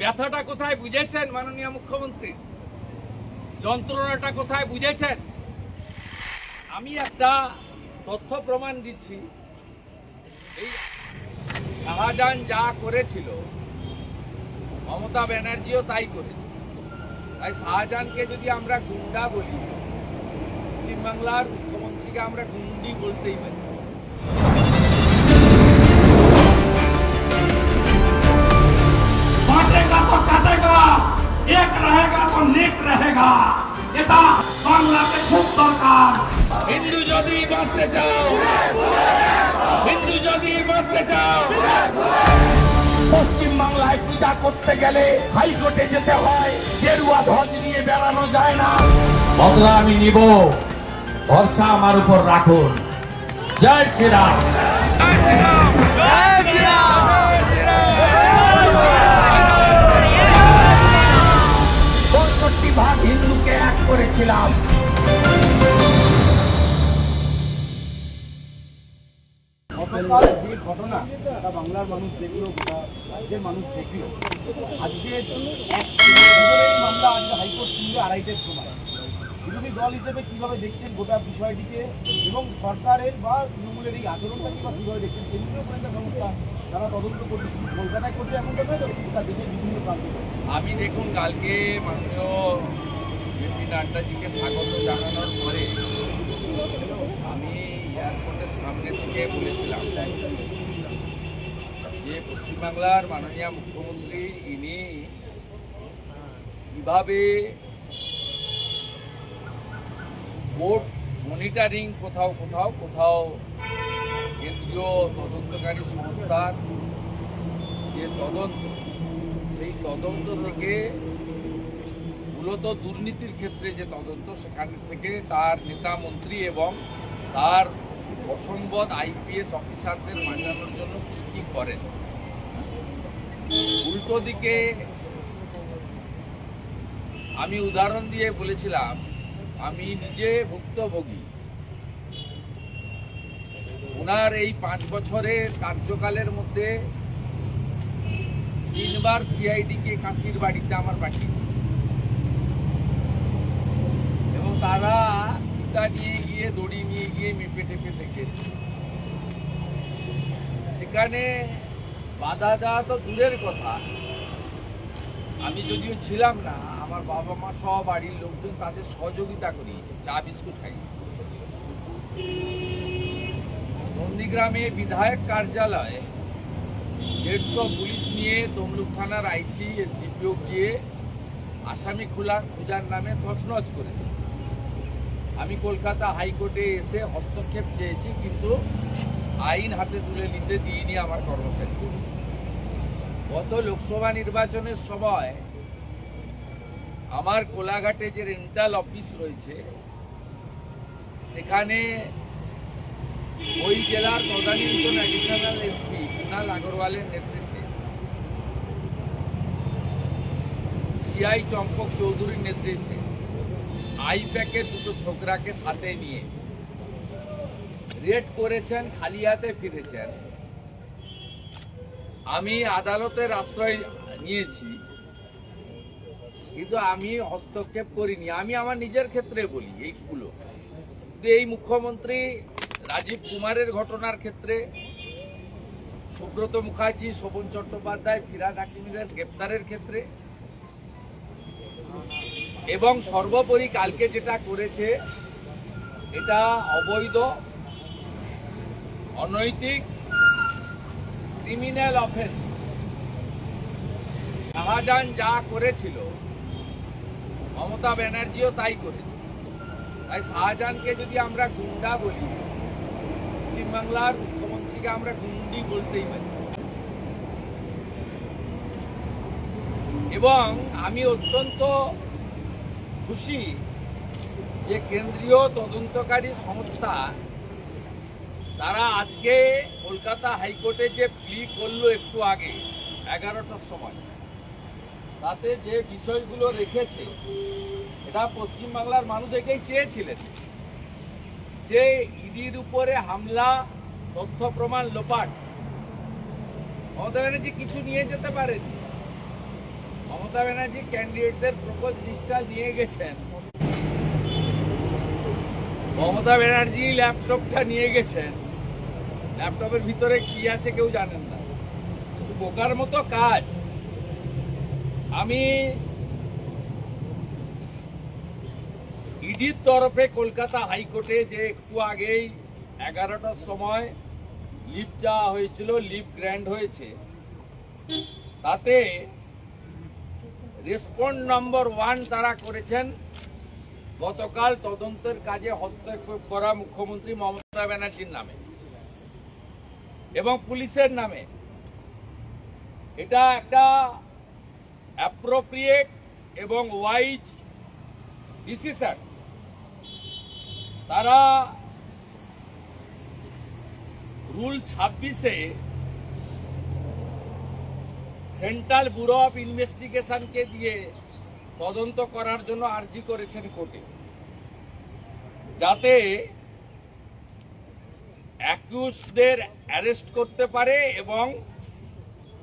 ব্যথাটা কোথায় বুঝেছেন মাননীয় মুখ্যমন্ত্রী? যন্ত্রণাটা কোথায় বুঝেছেন? আমি একটা তথ্য প্রমাণ দিচ্ছি। এই শাহজাহান যা করেছিল, মমতা ব্যানার্জিও তাই করেছে। তাই শাহজাহানকে যদি আমরা গুন্ডা বলি, পশ্চিমবাংলার মুখ্যমন্ত্রীকে আমরা গুন্ডি বলতেই পারি। बांटेगा तो काटेगा एक रहेगा तो नेक रहेगा এটা বাংলাতে খুব দরকার হিন্দু যদি বাঁচতে চাও হিন্দু যদি বাঁচতে চাও পশ্চিম বাংলায় পূজা করতে গেলে হাইকোর্টে যেতে হয় গেরুয়া ধ্বজ নিয়ে বেড়ানো যায় না বদলা আমি নিব ভরসা আমার উপর রাখুন জয় শ্রীরাম জয় শ্রীরাম করেছিলাম। হাইকোর্ট সময়। দল হিসেবে কীভাবে দেখছেন গোটা বিষয়টিকে এবং সরকারের বা এই কীভাবে দেখছেন? কেন্দ্রীয় তারা তদন্ত কলকাতায় দেশের বিভিন্ন আমি দেখুন, কালকে মাননীয় বিপি নাড্ডাজিকে স্বাগত জানানোর পরে আমি এয়ারপোর্টের সামনে থেকে বলেছিলাম যে পশ্চিমবাংলার মাননীয় মুখ্যমন্ত্রী, ইনি কীভাবে কোর্ট মনিটারিং কোথাও কোথাও কোথাও কেন্দ্রীয় তদন্তকারী সংস্থার যে তদন্ত, সেই তদন্ত থেকে মূলত দুর্নীতির ক্ষেত্রে যে তদন্ত, সেখান থেকে তার নেতা মন্ত্রী এবং তার অসম্বদ আইপিএস অফিসারদের বাঁচানোর জন্য কি করেন? উল্টো দিকে আমি উদাহরণ দিয়ে বলেছিলাম, আমি নিজে ভুক্তভোগী। ওনার এই পাঁচ বছরের কার্যকালের মধ্যে তিনবার সিআইডি কে কাঁথির বাড়িতে আমার পাঠিয়েছে এবং তারা পিতা নিয়ে গিয়ে, দড়ি নিয়ে গিয়ে মেপে টেপে দেখেছে। সেখানে বাধা দেওয়া তো দূরের কথা। আমি যদিও ছিলাম না, আমার বাবা মা সহ বাড়ির লোকজন তাদের সহযোগিতা করিয়েছে, চা, বিস্কুট খাইয়েছে। নন্দীগ্রামে বিধায়ক কার্যালয়ে দেড়শো পুলিশ নিয়ে তমলুক থানার আইসি, এসডিপিও গিয়ে আসামি খোলা খোঁজার নামে তছনছ করেছে। আমি কলকাতা হাইকোর্টে এসে হস্তক্ষেপ চেয়েছি, কিন্তু আইন হাতে তুলে নিতে দিইনি আমার কর্মচারী। গত লোকসভা নির্বাচনের সময় আমার কোলাঘাটে যে রেন্টাল অফিস রয়েছে, সেখানে ওই জেলার তদানীন্তন অ্যাডিশনাল এসপি কুনাল আগরওয়ালের নেতৃত্বে সিআই চম্পক চৌধুরীর নেতৃত্বে আইপ্যাকের দুটো ছোকরাকে সাথে নিয়ে। রেড করেছেন, খালি হাতে ফিরেছেন। আমি আদালতের আশ্রয় নিয়েছি, কিন্তু আমি হস্তক্ষেপ করিনি। আমি আমার নিজের ক্ষেত্রে বলি এইগুলো। কিন্তু এই মুখ্যমন্ত্রী রাজীব কুমারের ঘটনার ক্ষেত্রে সুব্রত মুখার্জি, শোভন চট্টোপাধ্যায়, ফিরাদ হাকিমদের গ্রেপ্তারের ক্ষেত্রে এবং সর্বোপরি কালকে যেটা করেছে, এটা অবৈধ, অনৈতিক ক্রিমিনাল অফেন্স শাহজাহান যা করেছিল, মমতা ব্যানার্জিও তাই করেছে। তাই শাহজাহানকে যদি আমরা গুন্ডা বলি, পশ্চিমবাংলার মুখ্যমন্ত্রীকে আমরা গুন্ডি বলতেই পারি। এবং আমি অত্যন্ত খুশি যে কেন্দ্রীয় তদন্তকারী সংস্থা তারা আজকে কলকাতা হাইকোর্টে যে প্লি করল একটু আগে, এগারোটার সময়, তাতে যে বিষয়গুলো রেখেছে, এটা পশ্চিমবাংলার মানুষ একেই চেয়েছিলেন যে ইডির উপরে হামলা, তথ্য প্রমাণ লোপাট। মমতা ব্যানার্জি কিছু নিয়ে যেতে পারেন মমতা ব্যানার্জি ক্যান্ডিডেটদের প্রপোজ লিস্টটা নিয়ে গেছেন। মমতা ব্যানার্জি ল্যাপটপটা নিয়ে গেছেন। ল্যাপটপের ভিতরে কি আছে কেউ জানেন না। বোকার মতো কাজ। আমি ইডির তরফে কলকাতা হাইকোর্টে যে একটু আগেই এগারোটার সময় লিভ চাওয়া হয়েছিল লিভ গ্র্যান্ড হয়েছে। তাতে রেসপন্ড নম্বর ওয়ান তারা করেছেন। গতকাল তদন্তের কাজে হস্তক্ষেপ করা মুখ্যমন্ত্রী মমতা ব্যানার্জির নামে এবং পুলিশের নামে। এটা একটা অ্যাপ্রোপ্রিয়েট এবং ওয়াইজ ডিসিশন তারা রুল ছাব্বিশে সেন্ট্রাল ব্যুরো অফ ইনভেস্টিগেশনকে দিয়ে তদন্ত করার জন্য আর্জি করেছেন কোর্টে। যাতে অ্যাকিউজদের অ্যারেস্ট করতে পারে এবং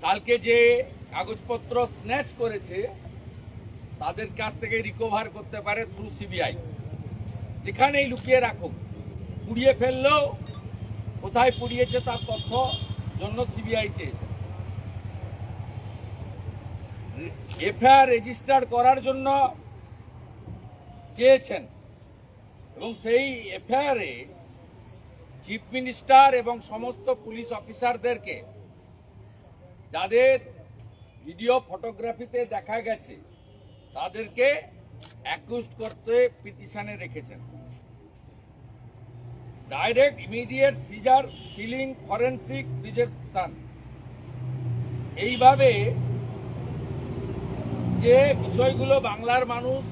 কালকে যে কাগজপত্র স্ন্যাচ করেছে, তাদের কাছ থেকে রিকভার করতে পারে থ্রু সিবিআই। যেখানেই লুকিয়ে রাখুক, পুড়িয়ে ফেললেও কোথায় পুড়িয়েছে তার তথ্য জন্য সিবিআই চেয়েছে। এফআইআর রেজিস্টার করার জন্য চেয়েছেন। এবং সেই এফআইআরে চিফ মিনিস্টার এবং সমস্ত পুলিশ অফিসারদেরকে যাদের ভিডিও ফটোগ্রাফিতে দেখা গেছে, তাদেরকে অ্যাকুস্ট করতে পিটিশনে রেখেছেন। Direct immediate seizure sealing forensic rejection এইভাবে যে বিষয়গুলো বাংলার মানুষ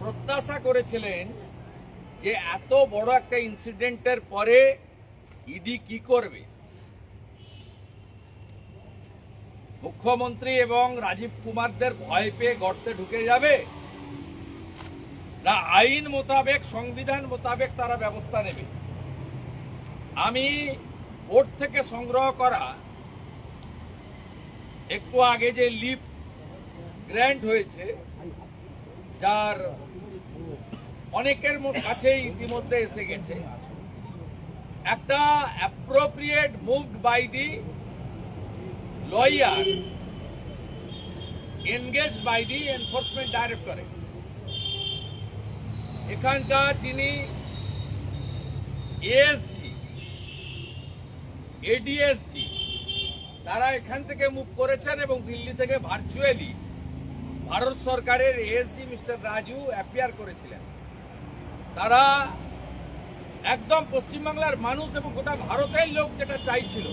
প্রত্যাশা করেছিলেন যে এত বড় একটা ইনসিডেন্টের পরে ইডি কি করবে? মুখ্যমন্ত্রী এবং রাজীব কুমারদের ভয় পেয়ে গর্তে ঢুকে যাবে? না, আইন মোতাবেক, সংবিধান মোতাবেক তারা ব্যবস্থা নেবে। আমি কোর্ট থেকে সংগ্রহ করা, একটু আগে যে লিভ গ্র্যান্ট হয়েছে, যার অনেকের কাছে ইতিমধ্যে এসে গেছে। একটা appropriate moved by the lawyer engage by the enforcement directorate এখানকার যিনি এএসজি এডিএসজি তারা এখান থেকে মুভ করেছেন এবং দিল্লি থেকে ভার্চুয়ালি ভারত সরকারের এএসডি মিস্টার রাজু অ্যাপিয়ার করেছিলেন। তারা একদম পশ্চিমবাংলার মানুষ এবং গোটা ভারতের লোক যেটা চাইছিল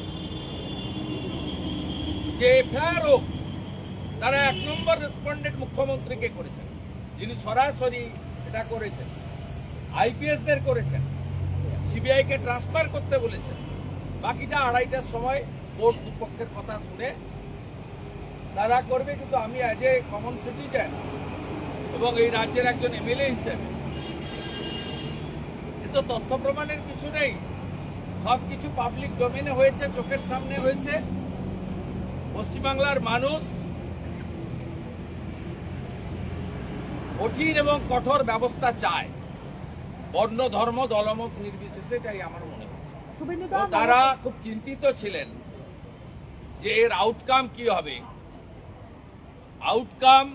যে এফআইআর হোক, তারা এক নম্বর রেসপন্ডেন্ট মুখ্যমন্ত্রীকে করেছেন। যিনি সরাসরি এটা করেছেন আইপিএসদের করেছেন সিবিআইকে ট্রান্সফার করতে বলেছেন। বাকিটা আড়াইটার সময় কোর্ট দুপক্ষের কথা শুনে তারা করবে কিন্তু আমি অ্যাজ এ কমন সিটিজেন এবং এই রাজ্যের একজন এমএলএ হিসেবে কিন্তু তথ্য প্রমাণের কিছু নেই। সব কিছু পাবলিক ডোমেনে হয়েছে চোখের সামনে হয়েছে। পশ্চিমবাংলার মানুষ কঠিন এবং কঠোর ব্যবস্থা চায়। বর্ণ ধর্ম দলমত নির্বিশেষে এটাই আমার মনে হয়। তারা খুব চিন্তিত ছিলেন যে এর আউটকাম কি হবে। আউটকাম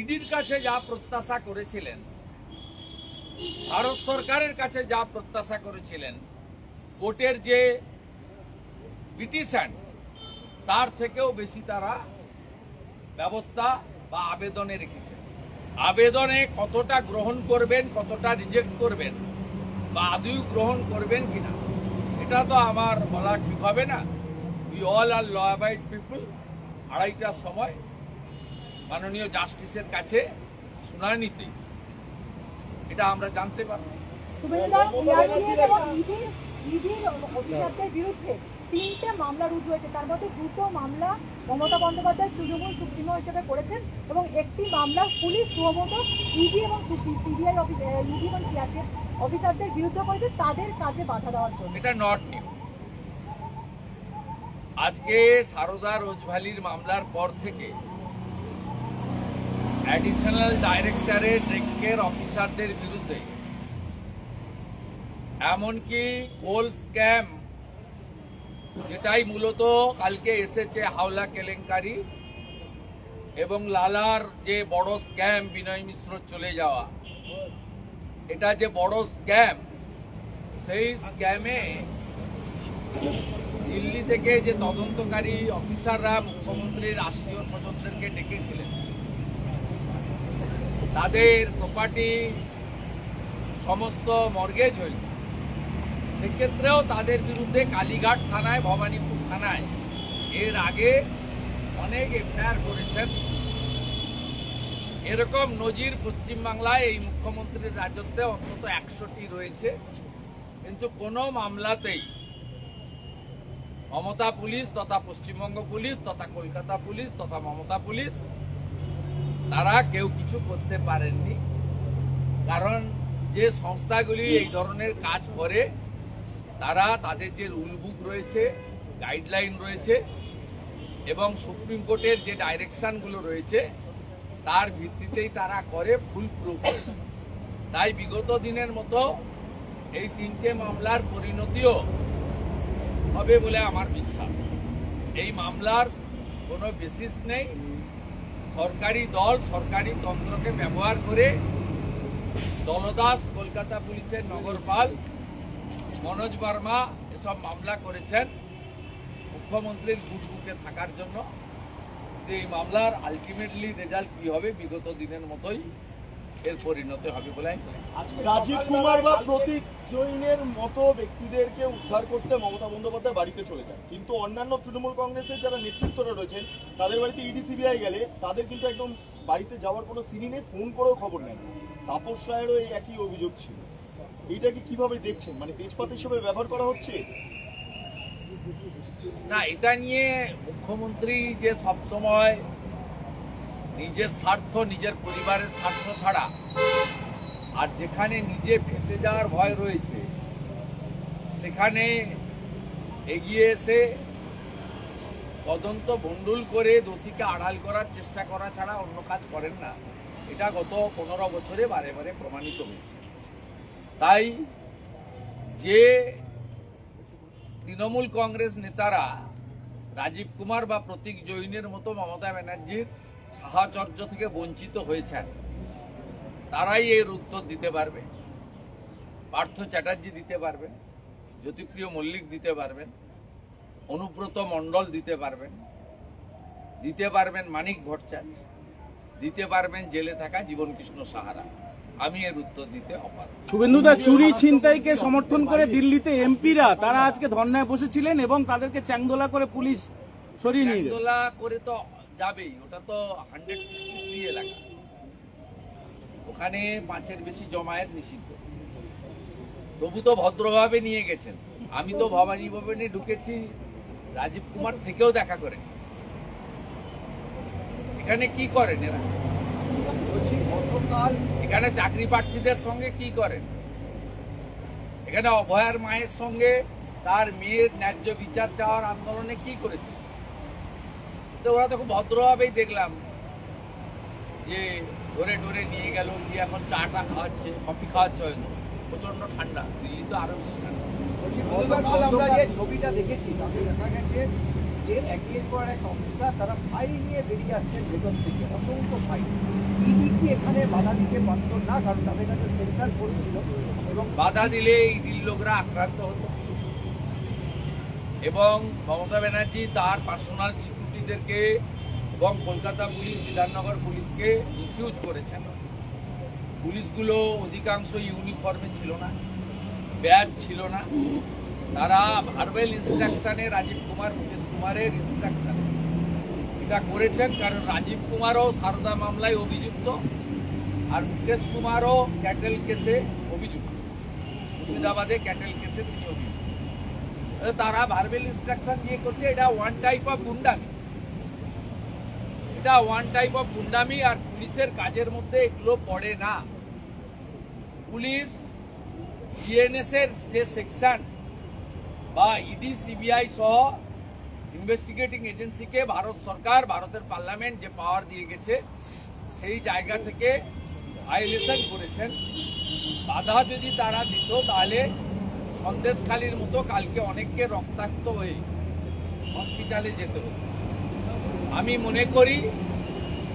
ইডির কাছে যা প্রত্যাশা করেছিলেন, ভারত সরকারের কাছে যা প্রত্যাশা করেছিলেন কোর্টের যে পিটিশন, তার থেকেও বেশি তারা ব্যবস্থা বা আবেদনে রেখেছেন আবেদনে কতটা গ্রহণ করবেন, কতটা রিজেক্ট করবেন, বা আদৌ গ্রহণ করবেন কিনা, এটা তো আমার বলা ঠিক হবে না। We all are law abide people আড়াইটার সময় মাননীয় জাস্টিসের কাছে শুনানিতে এটা আমরা জানতে পারব। বিরুদ্ধে তিনটে মামলা রুজু হয়েছে তার মধ্যে দুটো মামলা মমতা বন্দ্যোপাধ্যায় তৃণমূল সুপ্রিমো হিসেবে করেছেন এবং একটি মামলা পুলিশ ইডি এবং সিবিআই অফিস ইডি এবং সিআরপিএফ অফিসারদের বিরুদ্ধে করেছে তাদের কাজে বাধা দেওয়ার জন্য। এটা নট নিউ আজকে সারদা রোজভ্যালির মামলার পর থেকে অ্যাডিশনাল ডাইরেক্টরের রেঙ্কের অফিসারদের বিরুদ্ধে, এমনকি কোল স্ক্যাম যেটাই মূলত কালকে এসেছে হাওলা কেলেঙ্কারি এবং লালার যে বড় স্ক্যাম বিনয় মিশ্র চলে যাওয়া, এটা যে বড় স্ক্যাম সেই স্ক্যামে দিল্লি থেকে যে তদন্তকারী অফিসাররা মুখ্যমন্ত্রীর আত্মীয় স্বজনদেরকে ডেকেছিলেন, তাদের প্রপার্টি সমস্ত মর্গেজ হয়েছে। সেক্ষেত্রেও তাদের বিরুদ্ধে কালীঘাট থানায়, ভবানীপুর থানায় এর আগে অনেক এফআইআর করেছেন। এরকম নজির পশ্চিমবাংলায় এই মুখ্যমন্ত্রীর রাজত্বে অন্তত একশোটি রয়েছে। কিন্তু কোনো মামলাতেই মমতা পুলিশ তথা পশ্চিমবঙ্গ পুলিশ তথা কলকাতা পুলিশ তথা মমতা পুলিশ, তারা কেউ কিছু করতে পারেননি। কারণ যে সংস্থাগুলি এই ধরনের কাজ করে, তারা তাদের যে রুল বুক রয়েছে, গাইডলাইন রয়েছে এবং সুপ্রিম কোর্টের যে ডাইরেকশনগুলো রয়েছে, তার ভিত্তিতেই তারা করে ফুল প্রুফ। তাই বিগত দিনের মতো এই তিনটে মামলার পরিণতিও হবে বলে আমার বিশ্বাস। এই মামলার কোনো বেসিস নেই। সরকারি দল, সরকারি তন্ত্রকে ব্যবহার করে দলদাস, কলকাতা পুলিশের নগরপাল, মনোজ বর্মা এসব মামলা করেছেন মুখ্যমন্ত্রীর বুকে থাকার জন্য। এই মামলার আলটিমেটলি রেজাল্ট কি হবে বিগত দিনের মতোই এর পরিণত হবে বলে। রাজীব কুমার বা প্রতীক জৈনের মতো ব্যক্তিদেরকে উদ্ধার করতে মমতা বন্দ্যোপাধ্যায় বাড়িতে চলে যায় কিন্তু অন্যান্য তৃণমূল কংগ্রেসের যারা নেতৃত্বরা রয়েছেন, তাদের বাড়িতে ইডি, সিবিআই গেলে তাদের কিন্তু একদম বাড়িতে যাওয়ার কোনো সিনি নেই, ফোন করেও খবর নেন তাপস রায়েরও এই একই অভিযোগ ছিল। এইটাকে কীভাবে দেখছেন? মানে তেজপাত হিসেবে ব্যবহার করা হচ্ছে? না, এটা নিয়ে মুখ্যমন্ত্রী যে সবসময় নিজের স্বার্থ, নিজের পরিবারের স্বার্থ ছাড়া আর যেখানে নিজে ফেসে যাওয়ার ভয় রয়েছে, সেখানে এগিয়ে এসে তদন্ত ভণ্ডুল করে দোষীকে আড়াল করার চেষ্টা করা ছাড়া অন্য কাজ করেন না। এটা গত পনেরো বছরে বারে বারে প্রমাণিত হয়েছে। তাই যে তৃণমূল কংগ্রেস নেতারা রাজীব কুমার বা প্রতীক জৈনের মতো মমতা ব্যানার্জির সাহাচর্য থেকে বঞ্চিত হয়েছেন তারাই এর উত্তর দিতে পারবে। পার্থ চ্যাটার্জি দিতে পারবেন জ্যোতিপ্রিয় মল্লিক দিতে পারবেন অনুব্রত মণ্ডল দিতে পারবেন দিতে পারবেন মানিক ভট্টাচার্য দিতে পারবেন জেলে থাকা জীবনকৃষ্ণ সাহারা। আমি এর উত্তর দিতে অপারগ শুভেন্দুদা চুরি ছিনতাইকে সমর্থন করে দিল্লিতে এমপিরা তারা আজকে ধর্নায় বসেছিলেন এবং তাদেরকে চ্যাংদোলা করে পুলিশ সরিয়ে নিয়ে একদোলা করে তো যাবেই ওটা তো হান্ড্রেড সিক্সটি থ্রি এলাকা। ওখানে পাঁচের বেশি জমায়েত নিষিদ্ধ। তবু তো ভদ্রভাবে নিয়ে গেছেন। আমি তো ভবানী ভবনে ঢুকেছি, রাজীব কুমার থেকেও দেখা করে। এখানে কি করেন এরা? এখানে চাকরি প্রার্থীদের সঙ্গে কি করেন? এখানে অভয়ার মায়ের সঙ্গে তার মেয়ের ন্যায্য বিচার চাওয়ার আন্দোলনে কি করেছে তো ওরা তো খুব ভদ্রভাবেই দেখলাম যে ধরে ধরে নিয়ে গেল দিয়ে এখন চাটা খাওয়াচ্ছে কফি খাওয়াচ্ছে হয়তো প্রচণ্ড ঠান্ডা দিল্লি তো আরও বেশি ঠান্ডা। আমরা যে ছবিটা দেখেছি তাতে দেখা গেছে যে একের পর এক অফিসার তারা ফাইল নিয়ে বেরিয়ে আসছেন ভেতর থেকে অসংখ্য ফাইল ইডি কি এখানে বাধা দিতে পারত না? কারণ তাদের কাছে সেন্ট্রাল ফোর্স ছিল এবং বাধা দিলে দিল লোকরা আক্রান্ত হতো। এবং মমতা ব্যানার্জি তার পার্সোনাল সিকিউরিটিদেরকে এবং কলকাতা পুলিশ, বিধাননগর পুলিশকে মিসইউজ করেছেন। পুলিশগুলো অধিকাংশ ইউনিফর্মে ছিল না ব্যাজ ছিল না। তারা ভার্বেল ইনস্ট্রাকশনে রাজীব কুমার মুকেশ কুমারের ইনস্ট্রাকশনে এটা করেছেন কারণ রাজীব কুমারও সারদা মামলায় অভিযুক্ত আর মুকেশ কুমারও ক্যাটেল কেসে অভিযুক্ত। মুর্শিদাবাদে ক্যাটেল কেসে তিনি অভিযুক্ত। তারা ভার্বেল ইনস্ট্রাকশন দিয়ে করছে, এটা ওয়ান টাইপ অফ গুন্ডামি। এটা ওয়ান টাইপ অফ গুন্ডামি আর পুলিশের কাজের মধ্যে এগুলো পড়ে না পুলিশ ইএনএস এর যে সেকশন বা ইডি সিবিআই সহ ইনভেস্টিগেটিং এজেন্সিকে ভারত সরকার, ভারতের পার্লামেন্ট যে পাওয়ার দিয়ে গেছে, সেই জায়গা থেকে ভায়োলেশন করেছেন বাধা যদি তারা দিত, তাহলে সন্দেশখালির মতো কালকে অনেককে রক্তাক্ত হয়ে হসপিটালে যেত হতো। আমি মনে করি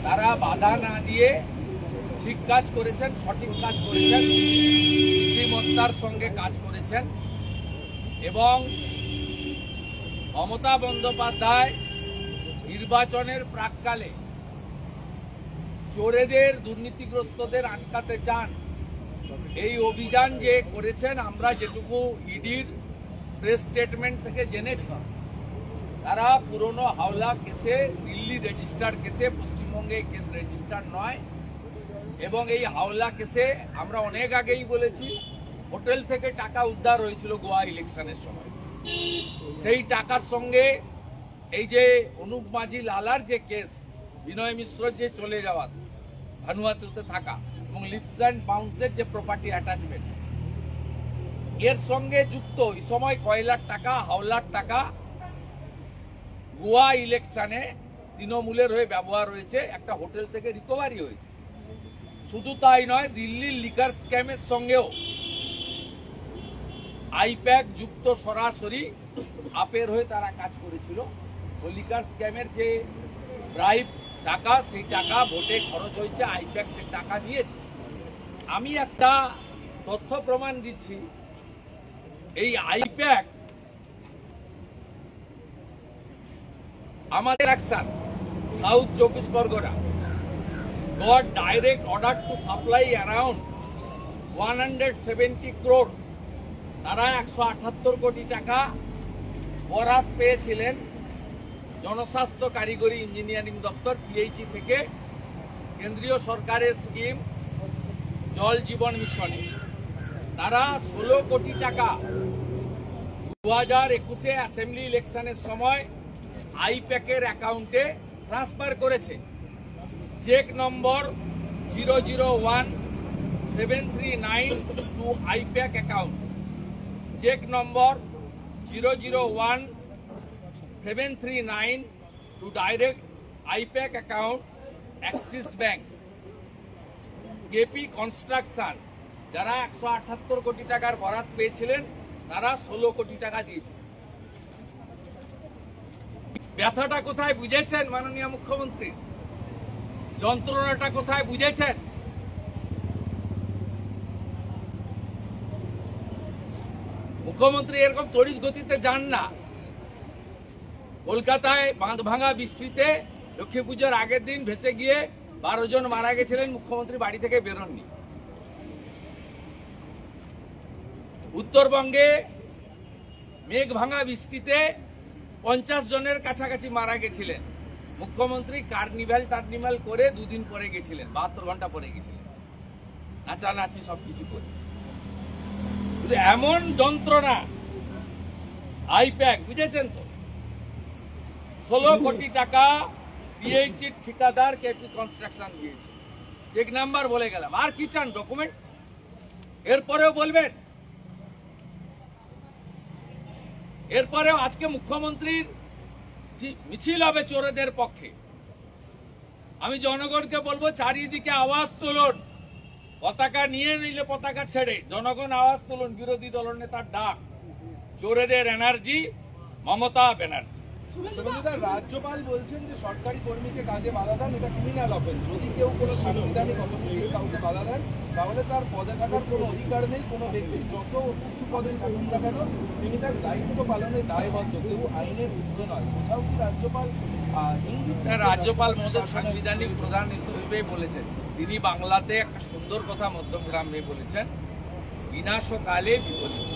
তারা বাধা না দিয়ে ঠিক কাজ করেছেন, সঠিক কাজ করেছেন, বুদ্ধিমত্তার সঙ্গে কাজ করেছেন এবং মমতা বন্দ্যোপাধ্যায় নির্বাচনের প্রাককালে চোরেদের, দুর্নীতিগ্রস্তদের আটকাতে চান। এই অভিযান যে করেছেন, আমরা যেটুকু ইডির প্রেস স্টেটমেন্ট থেকে জেনেছি। তারা পুরনো হাওলা কেসে, দিল্লি রেজিস্টার কেসে, পশ্চিমবঙ্গে কেস রেজিস্টার নয়। এবং এই হাওলা কেসে আমরা অনেক আগেই বলেছি, হোটেল থেকে টাকা উদ্ধার হয়েছিল গোয়া ইলেকশনের সময়। সেই টাকার সঙ্গে এই যে অনুপ মাঝি লালার যে কেস বিনয় মিশ্র যে চলে যাওয়া, ভানুয়াতুতে থাকা এবং লিপস অ্যান্ড বাউন্সের যে প্রপার্টি অ্যাটাচমেন্ট এর সঙ্গে যুক্ত, এই সময় কয় লাখ টাকা, হাওলার টাকা গোয়া ইলেকশনে তৃণমূলের হয়ে ব্যবহার হয়েছে, একটা হোটেল থেকে রিকভারি হয়েছে। শুধু তাই নয়, দিল্লির লিকার স্ক্যামের সঙ্গেও আইপ্যাক যুক্ত সরাসরি আপের হয়ে তারা কাজ করেছিল। ও লিকার স্ক্যামের যে ব্রাইব টাকা, সেই টাকা ভোটে খরচ হয়েছে, আইপ্যাক সে টাকা নিয়েছে আমি একটা তথ্য প্রমাণ দিচ্ছি, এই আইপ্যাক আমাদের অ্যাকশন সাউথ চব্বিশ Pargana. Got direct order to supply around 170 crore তারা একশো আঠাত্তর কোটি টাকা বরাত পেয়েছিলেন জনস্বাস্থ্য কারিগরি ইঞ্জিনিয়ারিং দপ্তর পিএইচই থেকে। কেন্দ্রীয় সরকারের স্কিম জল জীবন মিশনে তারা ষোলো কোটি টাকা। দু হাজার একুশে অ্যাসেম্বলি ইলেকশনের সময় আইপ্যাকের অ্যাকাউন্টে ট্রান্সফার করেছে। Check number zero zero one seven three nine two I-PAC account. Check number zero zero one seven three nine two direct I-PAC account Axis bank. KP construction, যারা একশো আটাত্তর কোটি টাকার বরাত পেয়েছিলেন, তারা ষোলো কোটি টাকা দিয়েছে। ব্যথাটা কোথায় বুঝেছেন মাননীয় মুখ্যমন্ত্রী? যন্ত্রণাটা কোথায় বুঝেছেন? মুখ্যমন্ত্রী এরকম তড়িৎ গতিতে যান না। কলকাতায় বাঁধ ভাঙা বৃষ্টিতে লক্ষ্মী পুজোর আগের দিন ভেসে গিয়ে বারো জন মারা গেছিলেন, মুখ্যমন্ত্রী বাড়ি থেকে বেরোননি। উত্তরবঙ্গে মেঘ ভাঙা বৃষ্টিতে পঞ্চাশ জনের কাছাকাছি মারা গেছিলেন। মুখ্যমন্ত্রী কার্নিভ্যাল টার্নিভ্যাল করে দুদিন পরে গেছিলেন, বাহাত্তর ঘণ্টা পরে গেছিলেন। নাচানাচি সবকিছু করে। শুধু এমন যন্ত্রণা, আইপ্যাক, বুঝেছেন তো? ষোলো কোটি টাকা পিএইচির ঠিকাদার কেপি কনস্ট্রাকশন দিয়েছে। চেক নাম্বার বলে গেলাম। আর কি চান, ডকুমেন্ট? এরপরেও বলবেন? এরপরেও আজকে মুখ্যমন্ত্রীর মিছিল হবে চোরেদের পক্ষে, আমি জনগণকে বলব চারিদিকে আওয়াজ তুলুন, পতাকা নিয়ে নিলে পতাকা ছেড়ে, জনগণ আওয়াজ তুলুন, বিরোধী দলনেতার ডাক, চোরেদের এনার্জি মমতা ব্যানার্জি। রাজ্যপাল বলছেন যে সরকারি কর্মীকে কাজে বাধা দেন এটা ক্রিমিনাল অফেন্স যদি কেউ কোনো সাংবিধানিক অথরিটির কাউকে বাধা দেন তাহলে তার পদে থাকার কোনো অধিকার নেই। কোনো ব্যক্তি যত উঁচু পদেই থাকুন না কেন তিনি তার দায়িত্ব পালনে দায়বদ্ধ। কেউ আইনের ঊর্ধ্বে নয়। কোথাও কি রাজ্যপাল দিচ্ছেন রাজ্যপাল মহোদয় সাংবিধানিক প্রধান হিসেবে বলেছেন। তিনি বাংলাতে একটা সুন্দর কথা মধ্যমগ্রামে বলেছেন বিনাশকালে বিপরীত।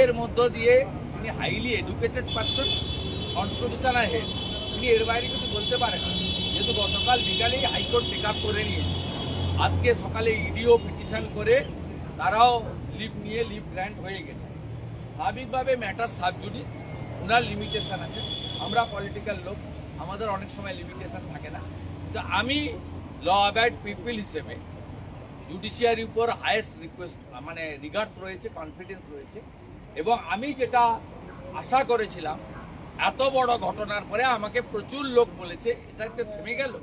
এর মধ্য দিয়ে তিনি highly educated person constitutional head তিনি এর বাইরে কিছু বলতে পারেন না। যেহেতু গতকাল বিকালেই হাইকোর্ট টেক আপ করে নিয়েছে। আজকে সকালে ইডিও পিটিশন করে তারাও লিভ নিয়ে লিভ গ্র্যান্ট হয়ে গেছে। স্বাভাবিকভাবে ম্যাটার সাবজুডিস ওনার লিমিটেশন আছে। আমরা পলিটিক্যাল লোক, আমাদের অনেক সময় লিমিটেশন থাকে না। তো আমি ল অ্যাবাইড পিপল হিসেবে জুডিশিয়ারির উপর হায়েস্ট রিকোয়েস্ট মানে রিগার্ডস রয়েছে কনফিডেন্স রয়েছে। এবং আমি যেটা আশা করেছিলাম এত বড় ঘটনার পরে আমাকে প্রচুর লোক বলেছে, এটাতে থেমে গেল?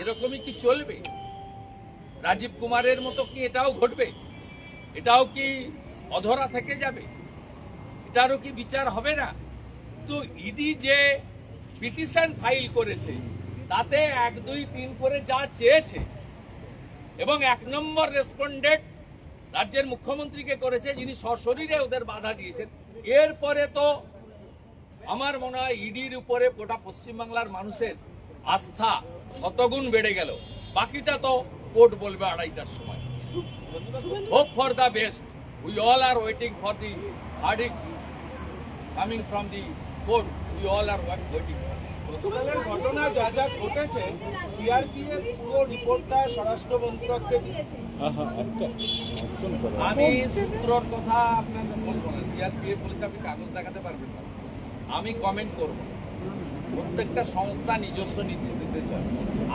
এরকমই কি চলবে? রাজীব কুমারের মতো কি এটাও ঘটবে? এটাও কি অধরা থেকে যাবে? এটারও কি বিচার হবে না? তো ইডি যে পিটিশন ফাইল করেছে, তাতে এক, দুই, তিন করে যা চেয়েছে, এবং এক নম্বর রেসপন্ডেন্ট রাজ্যের মুখ্যমন্ত্রীকে করেছে, যিনি সশরীরে ওদের বাধা দিয়েছেন। এরপরে তো আমার মনে হয় ইডির উপরে গোটা পশ্চিমবাংলার মানুষের আস্থা শতগুণ বেড়ে গেল। বাকিটা তো কোর্ট বলবে আড়াইটার সময়। Hope for the best we all are waiting for the verdict coming from the court we all are waiting গতকালের ঘটনা যা যা ঘটেছে সিআরপিএফ পুরো রিপোর্টটা স্বরাষ্ট্র মন্ত্রককে দিয়েছে। আমি সূত্রর কথা আপনাকে বলব না। সিআরপিএফ বলেছে আপনি কাগজ দেখাতে পারবেন না। আমি কমেন্ট করব। প্রত্যেকটা সংস্থা নিজস্ব নীতি দিতে চায়।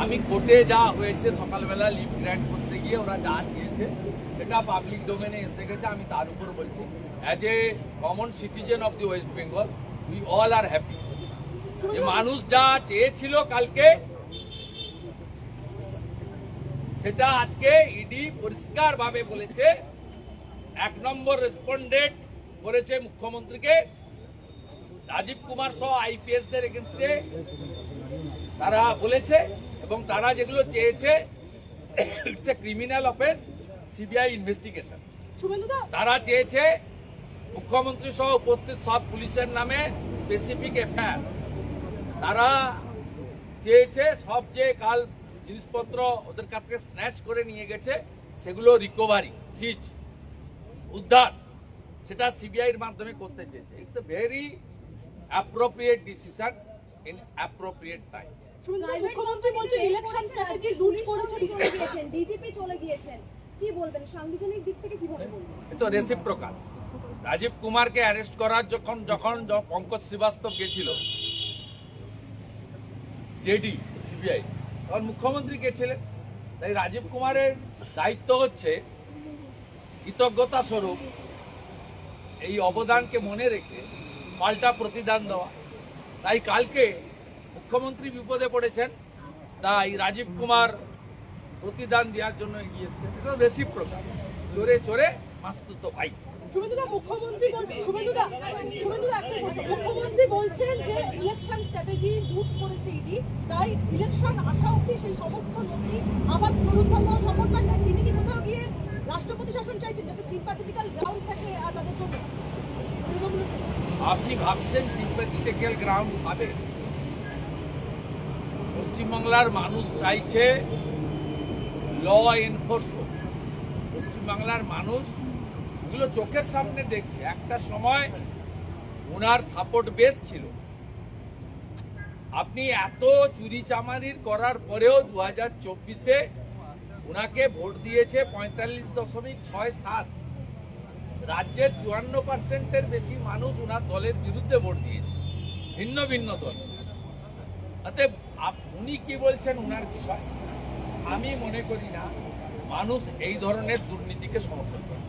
আমি কোর্টে যা হয়েছে, সকালবেলা লিভ গ্র্যান্ট করতে গিয়ে ওরা যা চেয়েছে, সেটা পাবলিক ডোমেনে এসে গেছে, আমি তার উপর বলছি as a common citizen of the West Bengal we all are happy যে মানুষ যা চেয়েছিল কালকে, সেটা আজকে ইডি পরিষ্কার ভাবে বলেছে, এক নম্বর রেসপন্ডেন্ট করেছে মুখ্যমন্ত্রীকে রাজীব কুমার সহ আইপিএস দের এগেনস্টে তারা বলেছে এবং তারা যেগুলো চেয়েছে it's a criminal offence CBI investigation তারা চেয়েছে মুখ্যমন্ত্রী সহ উপস্থিত সব পুলিশের নামে স্পেসিফিক এফআইআর তারা চেয়েছে সব যে কাল জিনিসপত্র ওদের কাছ থেকে স্ন্যাচ করে নিয়ে গেছে সেগুলো রিকভারি সিজ উদ্ধার সেটা সিবিআইয়ের মাধ্যমে করতে চেয়েছে। It's a very appropriate decision in appropriate time শুভেন্দুদা মুখ্যমন্ত্রী বলছে ইলেকশন স্ট্র্যাটেজি লুট করেছে চলে গিয়েছেন ডিজিপি চলে গিয়েছেন। কি বলবেন সাংবিধানিক দিক থেকে কীভাবে বলবেন? এ রেসিপ্রোকাল রাজীব কুমারকে অ্যারেস্ট করার যখন যখন পঙ্কজ শ্রীবাস্তব গেছিল জেডি সিবিআই তখন মুখ্যমন্ত্রী গেছিলেন তাই রাজীব কুমারের দায়িত্ব হচ্ছে কৃতজ্ঞতা স্বরূপ এই অবদানকে মনে রেখে পাল্টা প্রতিদান দেওয়া। তাই কালকে মুখ্যমন্ত্রী বিপদে পড়েছেন, তাই রাজীব কুমার প্রতিদান দেওয়ার জন্য এগিয়েছে বেশি প্রকার চোরে চোরে মাস্তুত ভাই। মুখ্যমন্ত্রী একটা মুখ্যমন্ত্রী বলছেন যে ইলেকশন স্ট্র্যাটেজি করেছে ইডি তাই ইলেকশন অব্দি সেই তিনি কোথাও গিয়ে রাষ্ট্রপতি শাসন চাইছেন যাতে সিম্পাথেটিক্যাল গ্রাউন্ড থাকে আর তাদের আপনি ভাবছেন সিম্পাথেটিক্যাল গ্রাউন্ড পাবে? পশ্চিমবাংলার মানুষ চাইছে ল এনফোর্সমেন্ট পশ্চিমবাংলার মানুষ এগুলো চোখের সামনে দেখছে। একটা সময় ওনার সাপোর্ট বেস ছিল। আপনি এত চুরি চামারির করার পরেও দু হাজার চব্বিশে ওনাকে ভোট দিয়েছে পঁয়তাল্লিশ দশমিক ছয় সাত। রাজ্যের চুয়ান্ন পার্সেন্টের বেশি মানুষ ওনার দলের বিরুদ্ধে ভোট দিয়েছে। ভিন্ন ভিন্ন দল। অতএব উনি কি বলছেন ওনার বিষয়? আমি মনে করি না, মানুষ এই ধরনের দুর্নীতিকে সমর্থন করে।